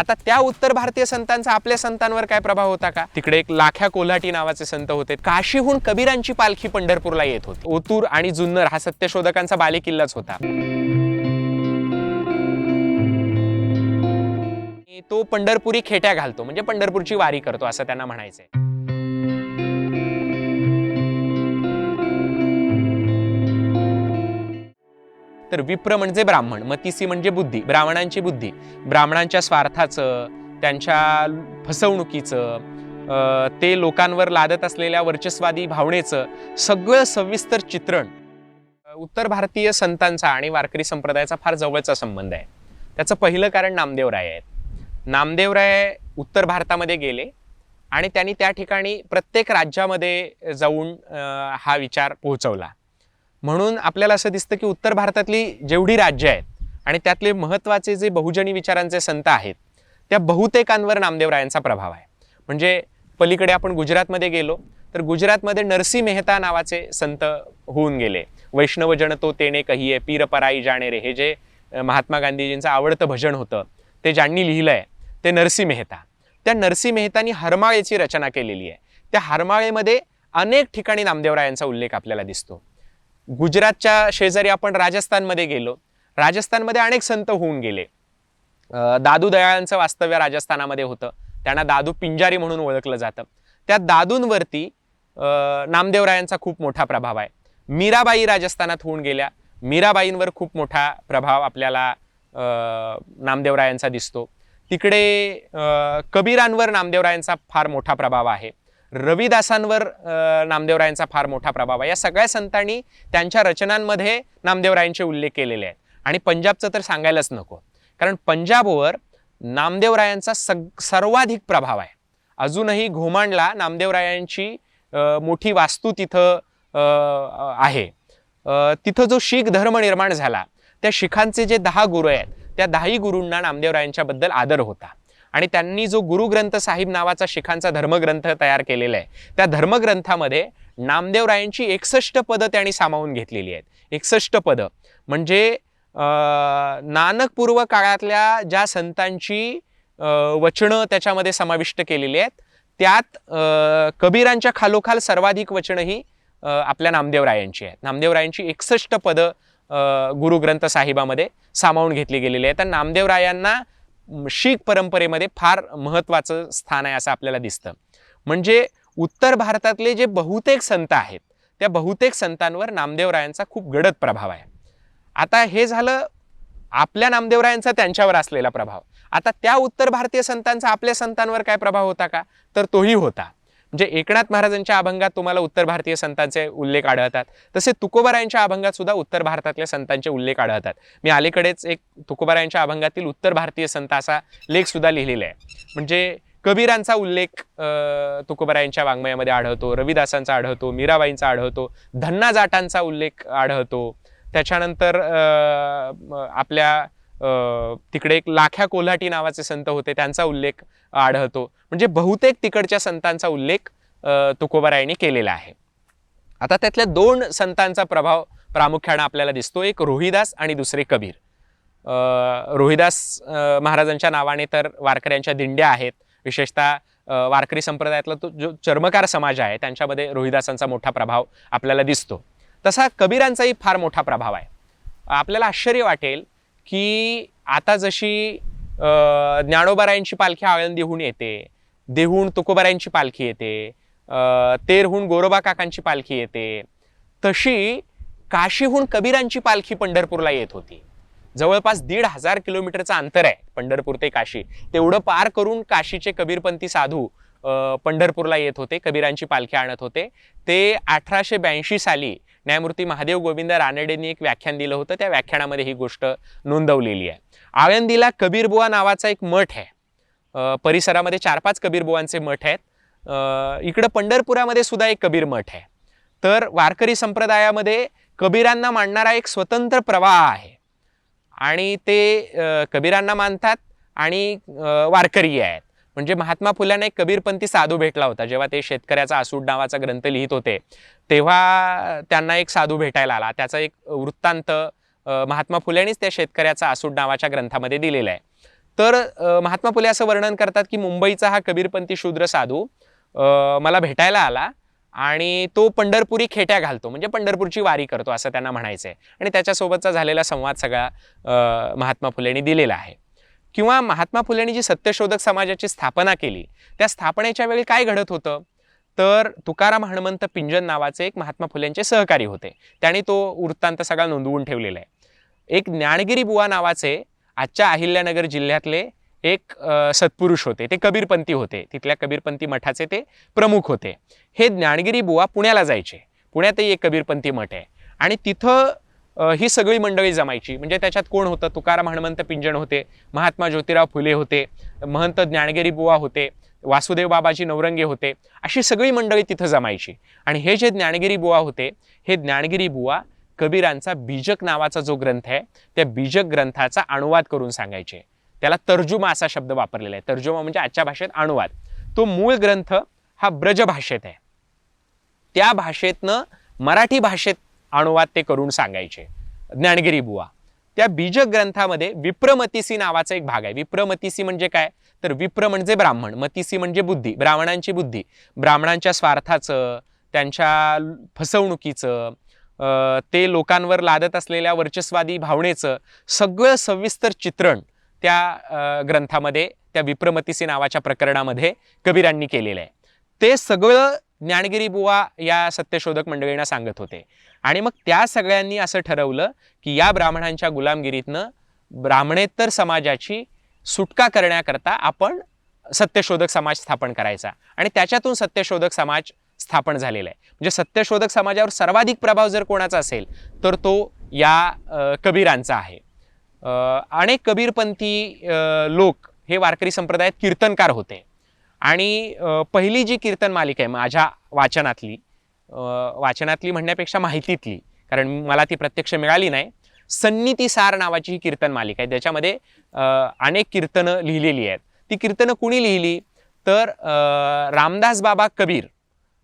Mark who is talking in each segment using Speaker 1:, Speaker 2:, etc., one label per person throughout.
Speaker 1: आता त्या उत्तर भारतीय संतांचा आपल्या संतांवर काय प्रभाव होता का? तिकडे एक लाख्या कोल्हाटी नावाचे संत होते. काशीहून कबीरांची पालखी पंढरपूरला येत होती. ओतूर आणि जुन्नर हा सत्यशोधकांचा बालेकिल्लाच होता. तो पंढरपुरी खेट्या घालतो म्हणजे पंढरपूरची वारी करतो असं त्यांना म्हणायचंय. तर विप्र म्हणजे ब्राह्मण मतिसी म्हणजे बुद्धी ब्राह्मणांची बुद्धी. ब्राह्मणांच्या स्वार्थाचं त्यांच्या फसवणुकीचं ते लोकांवर लादत असलेल्या वर्चस्वादी भावनेचं सगळं सविस्तर चित्रण उत्तर भारतीय संतांचा आणि वारकरी संप्रदायाचा फार जवळचा संबंध आहे. त्याचं पहिलं कारण नामदेवराय आहेत. नामदेवराय उत्तर भारतामध्ये गेले आणि त्यांनी त्या ठिकाणी प्रत्येक राज्यामध्ये जाऊन हा विचार पोहोचवला. म्हणून आपल्याला असं दिसतं की उत्तर भारतातली जेवढी राज्य आहेत आणि त्यातले महत्त्वाचे जे बहुजनी विचारांचे संत आहेत त्या बहुतेकांवर नामदेवरायांचा प्रभाव आहे. म्हणजे पलीकडे आपण गुजरातमध्ये गेलो तर गुजरातमध्ये नरसी मेहता नावाचे संत होऊन गेले. वैष्णव जन तो तेने कहिये पीरपराई जाणे रे. हे जे महात्मा गांधीजींचं आवडतं भजन होतं ते ज्यांनी लिहिलं आहे ते नरसी मेहता. त्या नरसी मेहतानी हरमाळेची रचना केलेली आहे. त्या हरमाळेमध्ये अनेक ठिकाणी नामदेवरायांचा उल्लेख आपल्याला दिसतो. गुजरातच्या शेजारी आपण राजस्थानमध्ये गेलो. राजस्थानमध्ये अनेक संत होऊन गेले. दादू दयाळांचं वास्तव्य राजस्थानामध्ये होतं. त्यांना दादू पिंजारी म्हणून ओळखलं जातं. त्या दादूंवरती नामदेवरायांचा खूप मोठा प्रभाव आहे. मीराबाई राजस्थानात होऊन गेल्या. मीराबाईंवर खूप मोठा प्रभाव आपल्याला नामदेवरायांचा दिसतो. तिकडे कबीरांवर नामदेवरायांचा फार मोठा प्रभाव आहे. रविदासांवर नामदेवरायांचा फार मोठा प्रभाव आहे. या सगळ्या संतांनी त्यांच्या रचनांमध्ये नामदेवरायांचे उल्लेख केलेले आहेत. आणि पंजाबचं तर सांगायलाच नको. कारण पंजाबवर नामदेवरायांचा सग सर्वाधिक प्रभाव आहे. अजूनही घोमांडला नामदेवरायांची मोठी वास्तू तिथं आहे. तिथं जो शीख धर्म निर्माण झाला त्या शिखांचे जे दहा गुरु आहेत त्या दहाही गुरूंना नामदेवरायांच्याबद्दल आदर होता. आणि त्यांनी जो गुरुग्रंथ साहिब नावाचा शिखांचा धर्मग्रंथ तयार केलेला आहे त्या धर्मग्रंथामध्ये नामदेवरायांची एकसष्ट पदं त्यांनी सामावून घेतलेली आहेत. एकसष्ट पदं. म्हणजे नानकपूर्व काळातल्या ज्या संतांची वचनं त्याच्यामध्ये समाविष्ट केलेली आहेत त्यात कबीरांच्या खालोखाल सर्वाधिक वचनं ही आपल्या नामदेवरायांची आहेत. नामदेवरायांची एकसष्ट पदं गुरुग्रंथ साहिबामध्ये सामावून घेतली गेलेली आहेत. तर नामदेवरायांना शीख परंपरेमध्ये फार महत्त्वाचं स्थान आहे असं आपल्याला दिसतं. म्हणजे उत्तर भारतातले जे बहुतेक संत आहेत त्या बहुतेक संतांवर नामदेवरायांचा खूप गडद प्रभाव आहे. आता हे झालं आपल्या नामदेवरायांचा त्यांच्यावर असलेला प्रभाव. आता त्या उत्तर भारतीय संतांचा आपल्या संतांवर काय प्रभाव होता का? तर तोही होता. म्हणजे एकनाथ महाराजांच्या अभंगात तुम्हाला उत्तर भारतीय संतांचे उल्लेख आढळतात. तसे तुकोबारायांच्या अभंगात सुद्धा उत्तर भारतातल्या संतांचे उल्लेख आढळतात. मी अलीकडेच एक तुकोबारायांच्या अभंगातील उत्तर भारतीय संत असा लेख सुद्धा लिहिलेला आहे. म्हणजे कबीरांचा उल्लेख तुकोबरायांच्या तुकोबारायांच्या वाङ्मयामध्ये आढळतो रविदासांचा आढळतो मीराबाईंचा आढळतो धन्ना जाटांचा उल्लेख आढळतो. त्याच्यानंतर आपल्या तिकडे एक लाख्या कोल्हाटी नावाचे संत होते त्यांचा उल्लेख आढळतो. म्हणजे बहुतेक तिकडच्या संतांचा उल्लेख अं, तुकोबारायांनी केलेला आहे. आता त्यातल्या दोन संतांचा प्रभाव प्रामुख्यानं आपल्याला दिसतो एक रोहिदास आणि दुसरे कबीर. रोहिदास महाराजांच्या नावाने तर वारकऱ्यांच्या दिंड्या आहेत. विशेषतः वारकरी संप्रदायातला तो जो चर्मकार समाज आहे त्यांच्यामध्ये रोहिदासांचा मोठा प्रभाव आपल्याला दिसतो. तसा कबीरांचाही फार मोठा प्रभाव आहे. आपल्याला आश्चर्य वाटेल की आता जशी अं, ज्ञानोबारायांची पालखी आळंदीहून येते देहून तुकोबारायांची पालखी येते तेरहून गोरोबा काकांची पालखी येते तशी काशीहून कबीरांची पालखी पंढरपूरला येत होती. जवळपास दीड हजार किलोमीटरचं अंतर आहे पंढरपूर ते काशी. तेवढं पार करून काशीचे कबीरपंथी साधू पंढरपूरला येत होते कबीरांची पालखी आणत होते. ते अठराशे ब्याऐंशी साली न्यायमूर्ती महादेव गोविंद रानडेंनी एक व्याख्यान दिलं होतं. त्या व्याख्यानामध्ये ही गोष्ट नोंदवलेली आहे. आळंदीला कबीरबुवा नावाचा एक मठ आहे. परिसरामध्ये चार पाच कबीरबुवांचे मठ आहेत. इकडं पंढरपुरामध्ये सुद्धा एक कबीर मठ आहे. तर वारकरी संप्रदायामध्ये कबीरांना मांडणारा एक स्वतंत्र प्रवाह आहे. आणि ते कबीरांना मानतात आणि वारकरी आहेत. म्हणजे महात्मा फुल्यांना एक कबीरपंथी साधू भेटला होता. जेव्हा ते शेतकऱ्याचा आसूड नावाचा ग्रंथ लिहित होते तेव्हा त्यांना एक साधू भेटायला आला. त्याचा एक वृत्तांत महात्मा फुल्यांनीच त्या शेतकऱ्याचा आसूड नावाच्या ग्रंथामध्ये दिलेला आहे. तर महात्मा फुले असं वर्णन करतात की मुंबईचा हा कबीरपंथी शूद्र साधू मला भेटायला आला आणि तो पंढरपुरी खेट्या घालतो म्हणजे पंढरपूरची वारी करतो असं त्यांना म्हणायचं आहे आणि त्याच्यासोबतचा झालेला संवाद सगळा महात्मा फुलेंनी दिलेला आहे. किंवा महात्मा फुलेंनी जी सत्यशोधक समाजाची स्थापना केली त्या स्थापनेच्या वेळी काय घडत होतं? तर तुकाराम हनुमंत पिंजन नावाचे एक महात्मा फुलेंचे सहकारी होते. त्यांनी तो वृत्तांत सगळा नोंदवून ठेवलेला आहे. एक ज्ञानगिरी बुवा नावाचे आजच्या अहिल्यानगर जिल्ह्यातले एक सत्पुरुष होते. ते कबीरपंथी होते. तिथल्या कबीरपंथी मठाचे ते प्रमुख होते. हे ज्ञानगिरी बुवा पुण्याला जायचे. पुण्यातही एक कबीरपंथी मठ आहे. आणि तिथं ही सगळी मंडळी जमायची. म्हणजे त्याच्यात कोण होतं? तुकाराम हनुमंत पिंजण होते महात्मा ज्योतिराव फुले होते महंत ज्ञानगिरी बुवा होते वासुदेव बाबाजी नवरंगे होते अशी सगळी मंडळी तिथं जमायची. आणि हे जे ज्ञानगिरी बुवा होते हे ज्ञानगिरी बुवा कबीरांचा बीजक नावाचा जो ग्रंथ आहे त्या बीजक ग्रंथाचा अनुवाद करून सांगायचे. त्याला तर्जुमा असा शब्द वापरलेला आहे. तर्जुमा म्हणजे आजच्या भाषेत अनुवाद. तो मूळ ग्रंथ हा ब्रज भाषेत आहे. त्या भाषेतनं मराठी भाषेत अनुवाद ते करून सांगायचे. ज्ञानगिरी बुवा. त्या बीजक ग्रंथामध्ये विप्रमतीसी नावाचा एक भाग आहे. विप्रमतीसी म्हणजे काय? तर विप्र म्हणजे ब्राह्मण मतीसी म्हणजे बुद्धी ब्राह्मणांची बुद्धी. ब्राह्मणांच्या स्वार्थाचं त्यांच्या फसवणुकीचं ते लोकांवर लादत असलेल्या वर्चस्वादी भावनेचं सगळं सविस्तर चित्रण त्या ग्रंथामध्ये त्या विप्रमतीसी नावाच्या प्रकरणामध्ये कबीरांनी केलेलं आहे. ते सगळं ज्ञानगिरी बुवा या सत्यशोधक मंडळींना सांगत होते. आणि मग त्या सगळ्यांनी असं ठरवलं की या ब्राह्मणांच्या गुलामगिरीतनं ब्राह्मणेतर समाजाची सुटका करण्याकरता आपण सत्यशोधक समाज स्थापन करायचा. आणि त्याच्यातून सत्यशोधक समाज स्थापन झालेला आहे. म्हणजे सत्यशोधक समाजावर सर्वाधिक प्रभाव जर कोणाचा असेल तर तो या कबीरांचा आहे. अनेक कबीरपंथी लोक हे वारकरी संप्रदायात कीर्तनकार होते. आणि पहिली जी कीर्तन मालिका आहे माझ्या वाचनातली वाचनातली म्हणण्यापेक्षा माहितीतली कारण मला ती प्रत्यक्ष मिळाली नाही सन्निती सार नावाची ही कीर्तन मालिका आहे. ज्याच्यामध्ये अनेक कीर्तनं लिहिलेली आहेत. ती कीर्तनं कुणी लिहिली? तर रामदास बाबा कबीर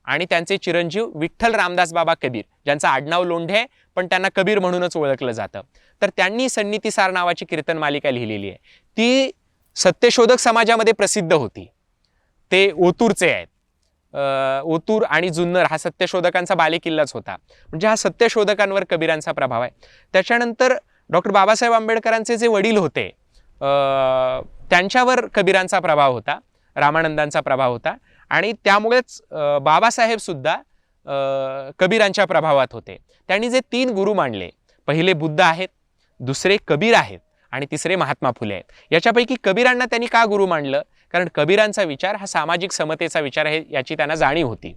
Speaker 1: आणि त्यांचे चिरंजीव विठ्ठल रामदास बाबा कबीर ज्यांचं आडनाव लोंढे आहे, पण त्यांना कबीर म्हणूनच ओळखलं जातं. तर त्यांनी सन्नितीसार नावाची कीर्तन मालिका लिहिलेली आहे. ती सत्यशोधक समाजामध्ये प्रसिद्ध होती. ते ओतूरचे आहेत. ओतूर आणि जुन्नर हा सत्यशोधकांचा बालेकिल्लाच होता. म्हणजे हा सत्यशोधकांवर कबीरांचा प्रभाव आहे. त्याच्यानंतर डॉक्टर बाबासाहेब आंबेडकरांचे जे वडील होते त्यांच्यावर कबीरांचा प्रभाव होता रामानंदांचा प्रभाव होता आणि त्यामुळेच बाबासाहेबसुद्धा कबीरांच्या प्रभावात होते. त्यांनी जे तीन गुरु मांडले पहिले बुद्ध आहेत दुसरे कबीर आहेत आणि तिसरे महात्मा फुले आहेत. याच्यापैकी कबीरांना त्यांनी का गुरु मांडलं? कारण कबीरांचा विचार हा सामाजिक समतेचा विचार आहे याची त्यांना जाणीव होती.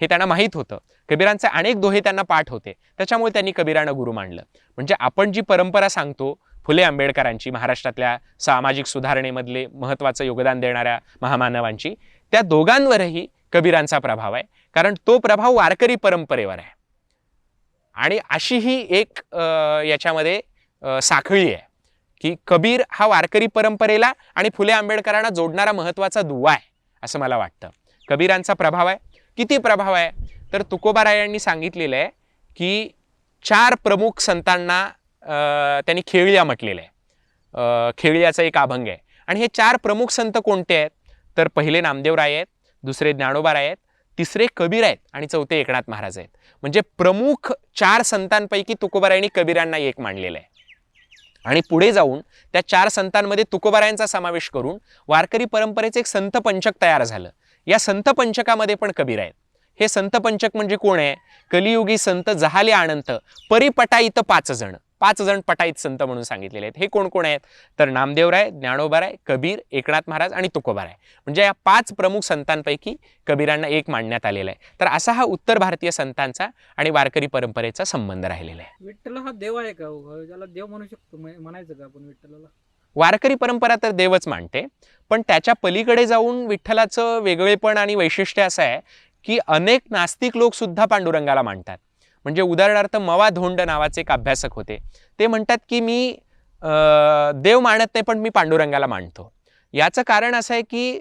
Speaker 1: हे त्यांना माहीत होतं. कबीरांचे अनेक दोहे त्यांना पाठ होते. त्याच्यामुळे त्यांनी कबीरांना गुरु मांडलं म्हणजे आपण जी परंपरा सांगतो फुले आंबेडकरांची महाराष्ट्रातल्या सामाजिक सुधारणेमधले महत्त्वाचं योगदान देणाऱ्या महामानवांची त्या दोघांवरही कबीरांचा प्रभाव आहे. कारण तो प्रभाव वारकरी परंपरेवर आहे. आणि अशी ही एक याच्यामध्ये साखळी आहे. की कबीर हा वारकरी परंपरेला आणि फुले आंबेडकरांना जोडणारा महत्त्वाचा दुवा आहे असं मला वाटतं. कबीरांचा प्रभाव आहे. किती प्रभाव आहे? तर तुकोबारायांनी सांगितलेलं आहे की चार प्रमुख संतांना त्यांनी खेळिया म्हटलेलं आहे. खेळियाचा एक अभंग आहे. आणि हे चार प्रमुख संत कोणते आहेत? तर पहिले नामदेवराय आहेत दुसरे ज्ञानोबाराय आहेत तिसरे कबीर आहेत आणि चौथे एकनाथ महाराज आहेत. म्हणजे प्रमुख चार संतांपैकी तुकोबारायांनी कबीरांना एक मांडलेलं आहे. आणि पुढे जाऊन त्या चार संतांमध्ये तुकोबारायांचा समावेश करून वारकरी परंपरेचे एक संत पंचक तयार झालं. या संत पंचकामध्ये पण कबीर आहेत. हे संत पंचक म्हणजे कोण आहे? कलियुगी संत जहाले आनंत परिपटाईत पाच जण. पाच जण पटाईत संत म्हणून सांगितलेले आहेत. हे कोण कोण आहेत? तर नामदेवराय ज्ञानोबाराय कबीर एकनाथ महाराज आणि तुकोबाराय. म्हणजे या पाच प्रमुख संतांपैकी कबीरांना एक मांडण्यात आलेला आहे. तर असा हा उत्तर भारतीय संतांचा आणि वारकरी परंपरेचा संबंध राहिलेला आहे.
Speaker 2: विठ्ठल हा देव आहे का हो? ज्याला देव म्हणू शकतो म्हण- म्हणायचं का आपण विठ्ठलाला?
Speaker 1: वारकरी परंपरा तर देवच मानते पण त्याच्या पलीकडे जाऊन विठ्ठलाचं वेगळेपण आणि वैशिष्ट्य असं आहे की अनेक नास्तिक लोक सुद्धा पांडुरंगाला मानतात. म्हणजे उदाहरणार्थ मवा धोंड नावाचे एक अभ्यासक होते. ते म्हणतात की मी देव मानत नाही पण मी पांडुरंगाला मानतो. याचं कारण असं आहे की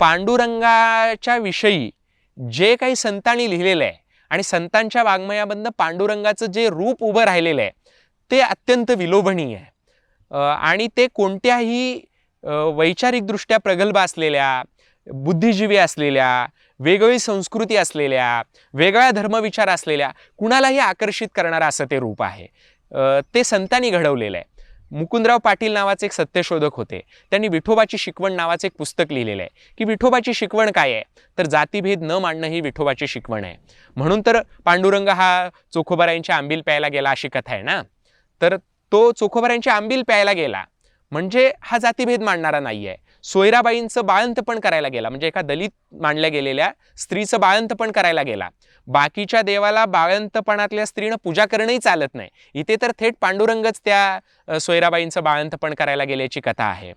Speaker 1: पांडुरंगाच्या विषयी जे काही संतांनी लिहिलेलं आहे आणि संतांच्या वाङ्मयामधनं पांडुरंगाचं जे रूप उभं राहिलेलं आहे ते अत्यंत विलोभनीय आहे. आणि ते कोणत्याही वैचारिकदृष्ट्या प्रगल्भ असलेल्या बुद्धिजीवी असलेल्या वेगळी संस्कृती असलेल्या वेगळा धर्मविचार असलेल्या कुणालाही आकर्षित करणारं असं ते रूप आहे. ते संतांनी घडवलेलं आहे. मुकुंदराव पाटील नावाचे एक सत्यशोधक होते. त्यांनी विठोबाची शिकवण नावाचे एक पुस्तक लिहिलेलं आहे. की विठोबाची शिकवण काय आहे? तर जातीभेद न मांडणं ही विठोबाची शिकवण आहे. म्हणून तर पांडुरंग हा चोखोबाऱ्यांच्या आंबील प्यायला गेला अशी कथा आहे ना? तर तो चोखोबाऱ्यांच्या आंबील प्यायला गेला. म्हणजे हा जातीभेद मांडणारा नाही आहे सोयराबाईंचं बाळंतपण करायला गेला. म्हणजे एका दलित मानल्या गेलेल्या स्त्रीचं बाळंतपण करायला गेला. बाकीच्या देवाला बाळंतपणातल्या स्त्रीनं पूजा करणंही चालत नाही. इथे तर थेट पांडुरंगच त्या सोयराबाईंचं बाळंतपण करायला गेल्याची कथा आहे.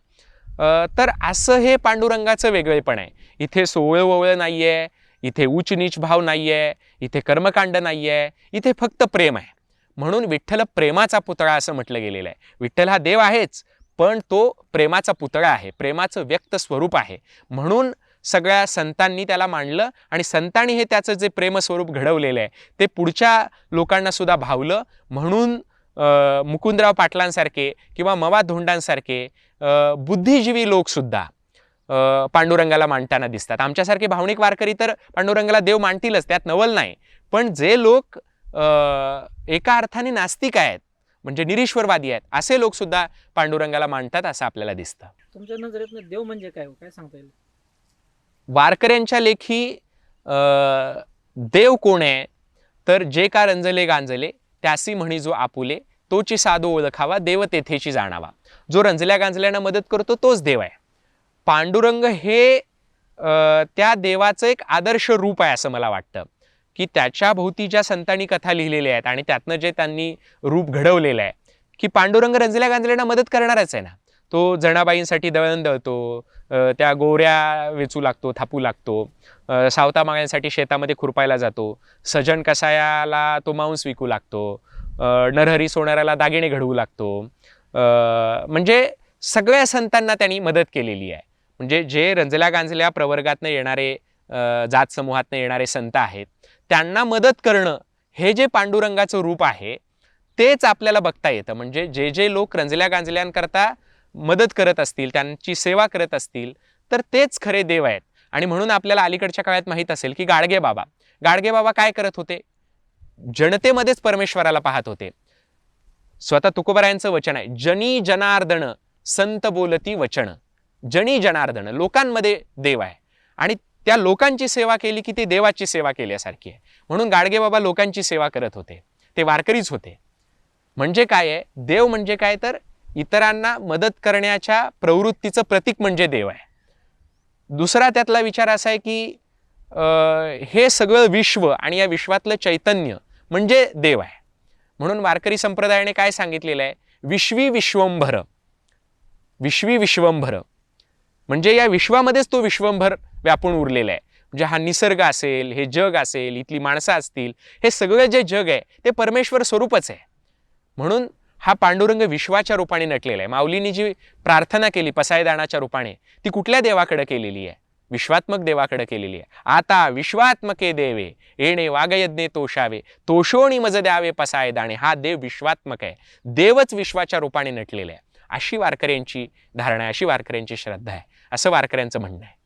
Speaker 1: तर असं हे पांडुरंगाचं वेगळेपण आहे. इथे सोवळं नाही आहे इथे उच्च नीच भाव नाही आहे इथे कर्मकांड नाही आहे इथे फक्त प्रेम आहे. म्हणून विठ्ठल प्रेमाचा पुतळा असं म्हटलं गेलेलं आहे. विठ्ठल हा देव आहेच पण तो प्रेमाचा पुतळा आहे प्रेमाचं व्यक्त स्वरूप आहे. म्हणून सगळ्या संतांनी त्याला मांडलं आणि संतांनी हे त्याचं जे प्रेमस्वरूप घडवलेलं आहे ते पुढच्या लोकांनासुद्धा भावलं. म्हणून मुकुंदराव पाटलांसारखे किंवा मवा धोंडांसारखे बुद्धिजीवी लोकसुद्धा पांडुरंगाला मांडताना दिसतात. आमच्यासारखे भावनिक वारकरी तर पांडुरंगाला देव मांडतीलच त्यात नवल नाही. पण जे लोक एका अर्थाने नास्तिक आहेत म्हणजे निरीश्वरवादी आहेत. असे लोक सुद्धा पांडुरंगाला मांडतात असं आपल्याला दिसतं.
Speaker 2: तुमच्या नजरेतनं देव म्हणजे काय हो? काय सांगता येईल?
Speaker 1: वारकऱ्यांच्या लेखी देव कोण आहे? तर जे का रंजले गांजले त्यासी म्हणी जो आपुले तोची साधू ओळखावा देव तेथेची जाणावा. जो रंजल्या गांजल्यानं मदत करतो तोच देव आहे. पांडुरंग हे त्या देवाचं एक आदर्श रूप आहे असं मला वाटतं. की त्याच्या भोवती ज्या संतांनी कथा लिहिलेल्या आहेत आणि त्यातनं जे त्यांनी रूप घडवलेलं आहे की पांडुरंग रंजल्या गांजल्यांना मदत करणारच आहे ना. तो जणाबाईंसाठी दळण दळतो त्या गोऱ्या वेचू लागतो थापू लागतो सावता मागण्यांसाठी शेतामध्ये खुरपायला जातो सजन कसायाला तो मांस विकू लागतो नरहरी सोनाराला दागिने घडवू लागतो म्हणजे सगळ्या संतांना त्यांनी मदत केलेली आहे. म्हणजे जे रंजल्या गांजल्या प्रवर्गातनं येणारे जात समूहातनं येणारे संत आहेत त्यांना मदत करणं हे जे पांडुरंगाचं रूप आहे तेच आपल्याला बघता येतं. म्हणजे जे जे लोक रंजल्या गांजल्यांकरता मदत करत असतील त्यांची सेवा करत असतील तर तेच खरे देव आहेत. आणि म्हणून आपल्याला अलीकडच्या काळात माहीत असेल की गाडगे बाबा. गाडगे बाबा काय करत होते? जनतेमध्येच परमेश्वराला पाहत होते. स्वतः तुकोबरायांचं वचन आहे जनी जनार्दन संत बोलती वचन. जनी जनार्दन लोकांमध्ये देव आहे. आणि त्या लोकांची सेवा केली की ते देवाची सेवा केल्यासारखी आहे. म्हणून गाडगे बाबा लोकांची सेवा करत होते. ते वारकरीच होते. म्हणजे काय आहे? देव म्हणजे काय तर इतरांना मदत करण्याच्या प्रवृत्तीचं प्रतीक म्हणजे देव आहे. दुसरा त्यातला विचार असा आहे की हे सगळं विश्व आणि या विश्वातलं चैतन्य म्हणजे देव आहे. म्हणून वारकरी संप्रदायाने काय सांगितलेलं आहे? विश्वी विश्वंभर. विश्वी विश्वंभर. म्हणजे या विश्वामध्येच तो विश्वंभर व्यापून उरलेलं आहे. म्हणजे हा निसर्ग असेल हे जग असेल इथली माणसं असतील हे सगळं जे जग आहे ते परमेश्वर स्वरूपच आहे. म्हणून हा पांडुरंग विश्वाच्या रूपाने नटलेला आहे. माऊलीने जी प्रार्थना केली पसायदानाच्या रूपाने ती कुठल्या देवाकडे केलेली आहे? विश्वात्मक देवाकडे केलेली आहे. आता विश्वात्मके देवे येणे वागयज्ञे तोषावे तोषोणी मज द्यावे पसायदाणे हा देव विश्वात्मक आहे. देवच विश्वाच्या रूपाने नटलेला आहे. अशी वारकऱ्यांची धारणा आहे अशी वारकऱ्यांची श्रद्धा आहे. असं वारकऱ्यांचं म्हणणं आहे.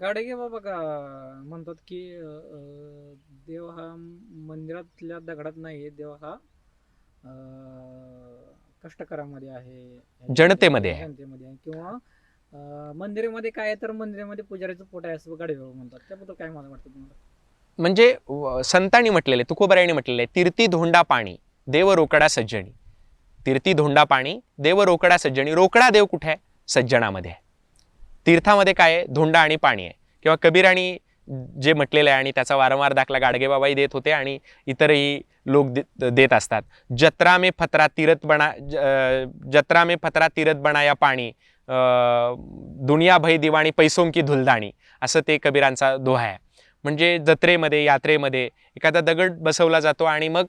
Speaker 2: गाडगे बाबा का? म्हणतात की अं, देव हा मंदिरातल्या दगडात नाही देव हा अं, कष्टकरामध्ये आहे.
Speaker 1: जनतेमध्ये आहे.
Speaker 2: जनतेमध्ये आहे. किंवा अं, मंदिरामध्ये काय आहे तर मंदिरामध्ये पुजारीचं पोट आहे असं गाडगे बाबा म्हणतात. त्याबद्दल काय मला वाटतं तुम्हाला?
Speaker 1: म्हणजे व- संतांनी म्हटलेलं तुकोबरायांनी म्हटलेलं तीर्थी धोंडा पाणी देव रोकडा सज्जनी. तीर्थी धोंडा पाणी देव रोकडा सज्जनी. रोकडा देव कुठे आहे? सज्जनामध्ये आहे. तीर्थामध्ये काय आहे? धोंडा आणि पाणी आहे. किंवा कबीराणी जे म्हटलेलं आहे आणि त्याचा वारंवार दाखला गाडगेबाबाही देत होते आणि इतरही लोक दे- देत असतात. जत्रा मे फतरा तीरथ बना ज- जत्रा मे फतरा तीरथ बना या पाणी दुनिया भय दिवाणी पैसों की धुलदाणी असं ते कबीरांचा दोहा आहे. म्हणजे जत्रेमध्ये यात्रेमध्ये एखादा दगड बसवला जातो आणि मग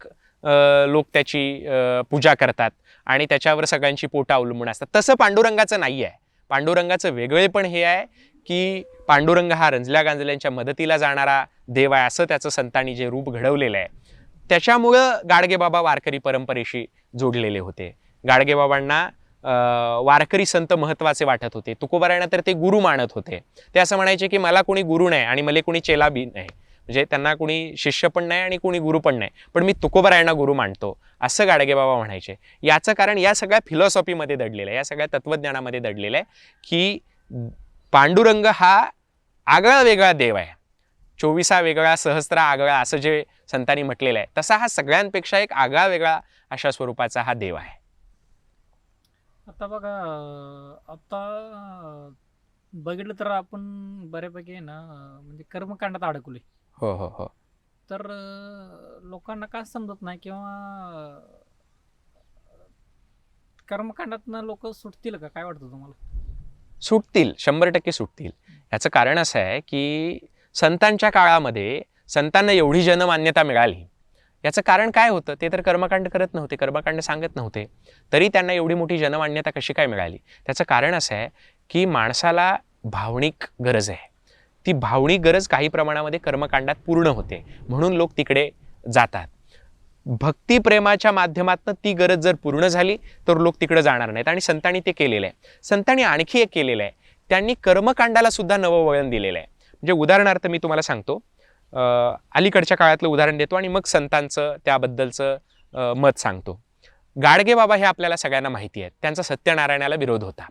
Speaker 1: लोक त्याची पूजा करतात आणि त्याच्यावर सगळ्यांची पोटं अवलंबून असतात. तसं पांडुरंगाचं नाही आहे पांडुरंगाचं वेगळे पण हे आहे की पांडुरंग हा रंजल्या गांजल्यांच्या मदतीला जाणारा देव आहे असं त्याचं संतांनी जे रूप घडवलेलं आहे. त्याच्यामुळं गाडगेबाबा वारकरी परंपरेशी जोडलेले होते. गाडगेबाबांना वारकरी संत महत्त्वाचे वाटत होते. तुकोबारायणा तर ते गुरु मानत होते. ते असं म्हणायचे की मला कोणी गुरु नाही आणि मला कोणी चेला बी नाही. म्हणजे त्यांना कुणी शिष्य पण नाही आणि कुणी गुरु पण नाही. पण मी तुकोबारायांना गुरु मानतो. असं गाडगेबाबा म्हणायचे. याचं कारण या सगळ्या फिलॉसॉफीमध्ये दडलेलं आहे या सगळ्या तत्त्वज्ञानामध्ये दडलेलं आहे की पांडुरंग हा आगळा वेगळा देव आहे. चोवीसा वेगळा सहस्रा आगळा असं जे संतांनी म्हटलेलं आहे तसा हा सगळ्यांपेक्षा एक आगळा वेगळा अशा स्वरूपाचा हा देव आहे.
Speaker 2: आता बघा आता बघितलं तर आपण बऱ्यापैकी ना म्हणजे कर्मकांडात अडकलोय.
Speaker 1: हो हो हो.
Speaker 2: तर अं, लोकांना का समजत नाही किंवा कर्मकांडातनं लोक सुटतील का? काय वाटतं तुम्हाला?
Speaker 1: सुटतील. शंभर टक्के सुटतील. याचं कारण असं आहे की संतांच्या काळामध्ये संतांना एवढी जनमान्यता मिळाली. याचं कारण काय होतं? ते तर कर्मकांड करत नव्हते कर्मकांड सांगत नव्हते. तरी त्यांना एवढी मोठी जनमान्यता कशी काय मिळाली? त्याचं कारण असं आहे की माणसाला भावनिक गरज आहे. ती भावनिक गरज काही प्रमाणामध्ये कर्मकांडात पूर्ण होते. म्हणून लोक तिकडे जातात. भक्तिप्रेमाच्या माध्यमातून ती गरज जर पूर्ण झाली तर लोक तिकडे जाणार नाहीत. आणि संतांनी ते केलेलं आहे. संतांनी आणखी एक केलेलं आहे. त्यांनी कर्मकांडाला सुद्धा नवं वळण दिलेलं आहे. म्हणजे उदाहरणार्थ मी तुम्हाला सांगतो. अलीकडच्या काळातलं उदाहरण देतो आणि मग संतांचं त्याबद्दलचं मत सांगतो. गाडगे बाबा हे आपल्याला सगळ्यांना माहिती आहेत. त्यांचा सत्यनारायणाला विरोध होता.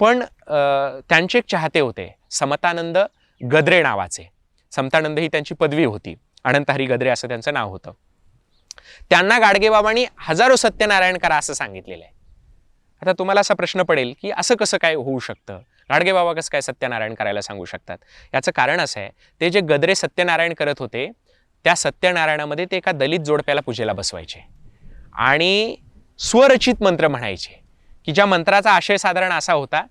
Speaker 1: पण त्यांचे एक चाहते होते. समतानंद गद्रे नावाचे. समतानंद ही त्यांची पदवी होती. अनंत हरी गद्रे असं त्यांचं नाव होतं. त्यांना गाडगेबाबांनी हजारो सत्यनारायण करा असं सांगितलेलं आहे. आता तुम्हाला असा प्रश्न पडेल की असं कसं काय होऊ शकतं? गाडगेबाबा कसं काय सत्यनारायण करायला सांगू शकतात? याचं कारण असं आहे ते जे गद्रे सत्यनारायण करत होते त्या सत्यनारायणामध्ये ते एका दलित जोडप्याला पूजेला बसवायचे. आणि स्वरचित मंत्र म्हणायचे की ज्या मंत्राचा आशय साधारण असा होता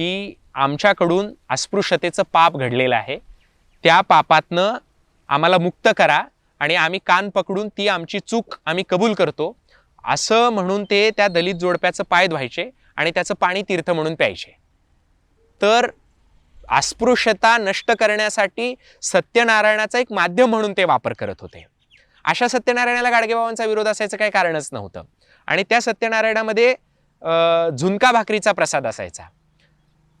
Speaker 1: की आमच्याकडून अस्पृश्यतेचं पाप घडलेलं आहे. त्या पापातनं आम्हाला मुक्त करा आणि आम्ही कान पकडून ती आमची चूक आम्ही कबूल करतो. असं म्हणून ते त्या दलित जोडप्याचं पाय धुवायचे आणि त्याचं पाणी तीर्थ म्हणून प्यायचे. तर अस्पृश्यता नष्ट करण्यासाठी सत्यनारायणाचा एक माध्यम म्हणून ते वापर करत होते. अशा सत्यनारायणाला गाडगेबाबांचा विरोध असायचं काही कारणच नव्हतं. आणि त्या सत्यनारायणामध्ये झुणका भाकरीचा प्रसाद असायचा.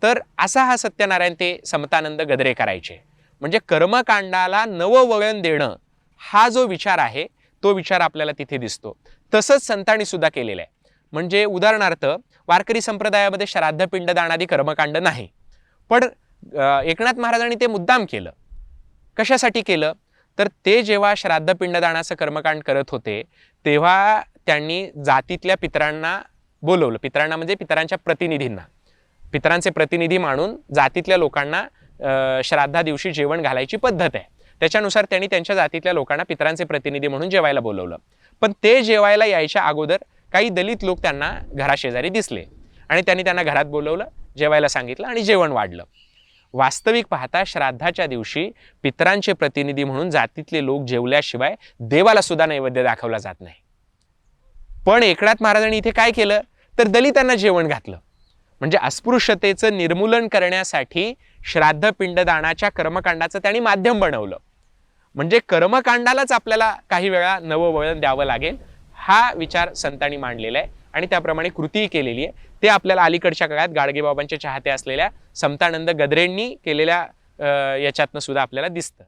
Speaker 1: तर असा हा सत्यनारायण ते समतानंद गदरे करायचे म्हणजे कर्मकांडाला नवं वळण देणं हा जो विचार आहे तो विचार आपल्याला तिथे दिसतो. तसंच संतांनी सुद्धा केलेलं आहे. म्हणजे उदाहरणार्थ वारकरी संप्रदायामध्ये श्राद्ध पिंडदानादी कर्मकांड नाही. पण एकनाथ महाराजांनी ते मुद्दाम केलं. कशासाठी केलं? तर ते जेव्हा श्राद्ध पिंडदानाचं कर्मकांड करत होते तेव्हा त्यांनी जातीतल्या पितरांना बोलवलं. पितरांना म्हणजे पितरांच्या प्रतिनिधींना. पितरांचे प्रतिनिधी मानून जातीतल्या लोकांना श्राद्धा दिवशी जेवण घालायची पद्धत आहे. त्याच्यानुसार त्यांनी त्यांच्या जातीतल्या लोकांना पितरांचे प्रतिनिधी म्हणून जेवायला बोलवलं. पण ते जेवायला यायच्या अगोदर काही दलित लोक त्यांना घराशेजारी दिसले आणि त्यांनी त्यांना घरात बोलवलं जेवायला सांगितलं आणि जेवण वाढलं. वास्तविक पाहता श्राद्धाच्या दिवशी पितरांचे प्रतिनिधी म्हणून जातीतले लोक जेवल्याशिवाय देवाला सुद्धा नैवेद्य दाखवला जात नाही. पण एकनाथ महाराजांनी इथे काय केलं? तर दलितांना जेवण घातलं. म्हणजे अस्पृश्यतेचं निर्मूलन करण्यासाठी श्राद्ध पिंडदानाच्या कर्मकांडाचं त्यांनी माध्यम बनवलं. म्हणजे कर्मकांडालाच आपल्याला काही वेळा नवं वळण द्यावं लागेल हा विचार संतांनी मांडलेला आहे आणि त्याप्रमाणे कृतीही केलेली आहे. ते आपल्याला अलीकडच्या काळात गाडगेबाबांचे चाहते असलेल्या समतानंद गद्रेंनी केलेल्या याच्यातनं सुद्धा आपल्याला दिसतं.